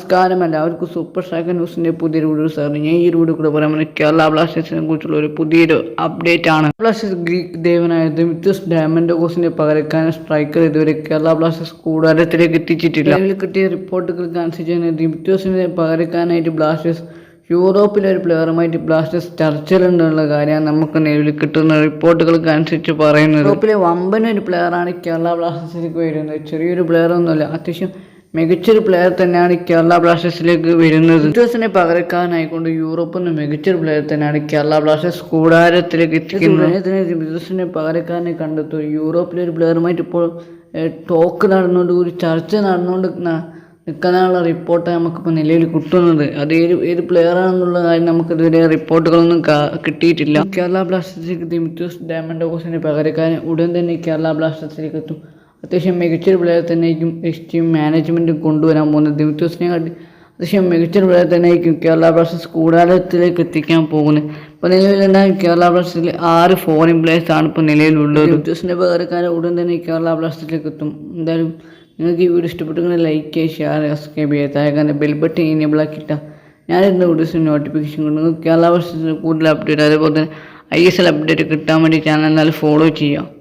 നമസ്കാരം എല്ലാവർക്കും super striker ന്യൂസിന്റെ പുതിയൊരു വീഡിയോ സാർ ഞാൻ ഈ വീഡിയോ കൂടെ പറയാൻ പോകുന്നത് കേരള ബ്ലാസ്റ്റേഴ്സിനെ കുറിച്ചുള്ള ഒരു പുതിയൊരു അപ്ഡേറ്റ് ആണ്. ബ്ലാസ്റ്റേഴ്സ് ഗ്രീക്ക് ദേവനായ ദമിത്യസ് ഡയമൻഡ് കോസിന്റെ പകരക്കാൻ സ്ട്രൈക്കർ ഇതുവരെ കേരള ബ്ലാസ്റ്റേഴ്സ് കൂടാരത്തിലേക്ക് എത്തിച്ചിട്ടില്ല. അതിൽ കിട്ടിയ റിപ്പോർട്ടുകൾക്ക് അനുസരിച്ച് ദിമിത്യോസിനെ പകരക്കാനായിട്ട് ബ്ലാസ്റ്റേഴ്സ് യൂറോപ്പിലെ ഒരു പ്ലെയറുമായിട്ട് ബ്ലാസ്റ്റേഴ്സ് ചർച്ചയിലുണ്ടെന്നുള്ള കാര്യമാണ് നമുക്ക് നിലവിൽ കിട്ടുന്ന റിപ്പോർട്ടുകൾക്ക് അനുസരിച്ച് പറയുന്നത്. യൂറോപ്പിലെ വമ്പൻ ഒരു പ്ലെയറാണ് കേരള ബ്ലാസ്റ്റേഴ്സിലേക്ക് വരുന്നത്. ചെറിയൊരു പ്ലെയർ ഒന്നുമല്ല അത്യാവശ്യം മികച്ചൊരു പ്ലെയർ തന്നെയാണ് കേരള ബ്ലാസ്റ്റേഴ്സിലേക്ക് വരുന്നത്. വിക്ടേഴ്സിനെ പകരക്കാനായിക്കൊണ്ട് യൂറോപ്പിൽ നിന്ന് മികച്ചൊരു പ്ലെയർ തന്നെയാണ് കേരള ബ്ലാസ്റ്റേഴ്സ് കൂടാരത്തിലേക്ക് എത്തിക്കുന്നത്. വിക്ടേഴ്സിനെ പകരക്കാരനെ കണ്ടെത്തും യൂറോപ്പിലെ ഒരു പ്ലെയറുമായിട്ട് ഇപ്പോൾ ടോക്ക് നടന്നുകൊണ്ട് ഒരു ചർച്ച നടന്നുകൊണ്ട് നിൽക്കാനുള്ള റിപ്പോർട്ട് നമുക്കിപ്പോൾ നിലവിൽ കിട്ടുന്നത്. അത് ഏത് ഏത് പ്ലെയർ ആണെന്നുള്ള കാര്യം നമുക്ക് ഇതുവരെ റിപ്പോർട്ടുകളൊന്നും കിട്ടിയിട്ടില്ല. കേരള ബ്ലാസ്റ്റേഴ്സിലേക്ക് ദിമിത്യോസ് ഹോസിനെ പകരക്കാരൻ ഉടൻ തന്നെ കേരള ബ്ലാസ്റ്റേഴ്സിലേക്ക് എത്തും. അത്യാവശ്യം മികച്ചൊരു പ്ലെയർ തന്നെയായിരിക്കും ടീം മാനേജ്മെന്റ് കൊണ്ടുവരാൻ പോകുന്നത്. ദിമിത്യോസിനെ കാട്ടി അത്യാവശ്യം മികച്ചൊരു പ്ലെയർ തന്നെയായിരിക്കും കേരള ബ്ലാസ്റ്റേഴ്സ് കൂടാരത്തിലേക്ക് എത്തിക്കാൻ പോകുന്നത്. ഇപ്പോൾ നിലവിലുണ്ടായ കേരള ബ്ലാസ്റ്റേഴ്സിൽ ആറ് ഫോറിൻ പ്ലേയേഴ്സ് ആണ് ഇപ്പോൾ നിലവിലുള്ളത്. ദിമിത്യോസിന്റെ പകരക്കാരൻ ഉടൻ തന്നെ കേരള ബ്ലാസ്റ്റേഴ്സിലേക്ക് എത്തും. എന്തായാലും നിങ്ങൾക്ക് ഈ വീഡിയോ ഇഷ്ടപ്പെട്ടെങ്കിൽ ലൈക്ക് ചെയ്യുക ഷെയർ സബ്സ്ക്രൈബ് ചെയ്യുക. താഴെ ബെൽ ബട്ടൺ എനേബിൾ ആക്കിയിട്ട ഞാനിരുന്ന വീഡിയോസിന് നോട്ടിഫിക്കേഷൻ കൊണ്ട് കേരള ബ്ലാസ്റ്റേഴ്സിന് കൂടുതൽ അപ്ഡേറ്റ് അതേപോലെ തന്നെ ഐ എസ് എൽ അപ്ഡേറ്റ് കിട്ടാൻ വേണ്ടി ചാനൽ എന്നാൽ ഫോളോ ചെയ്യുക.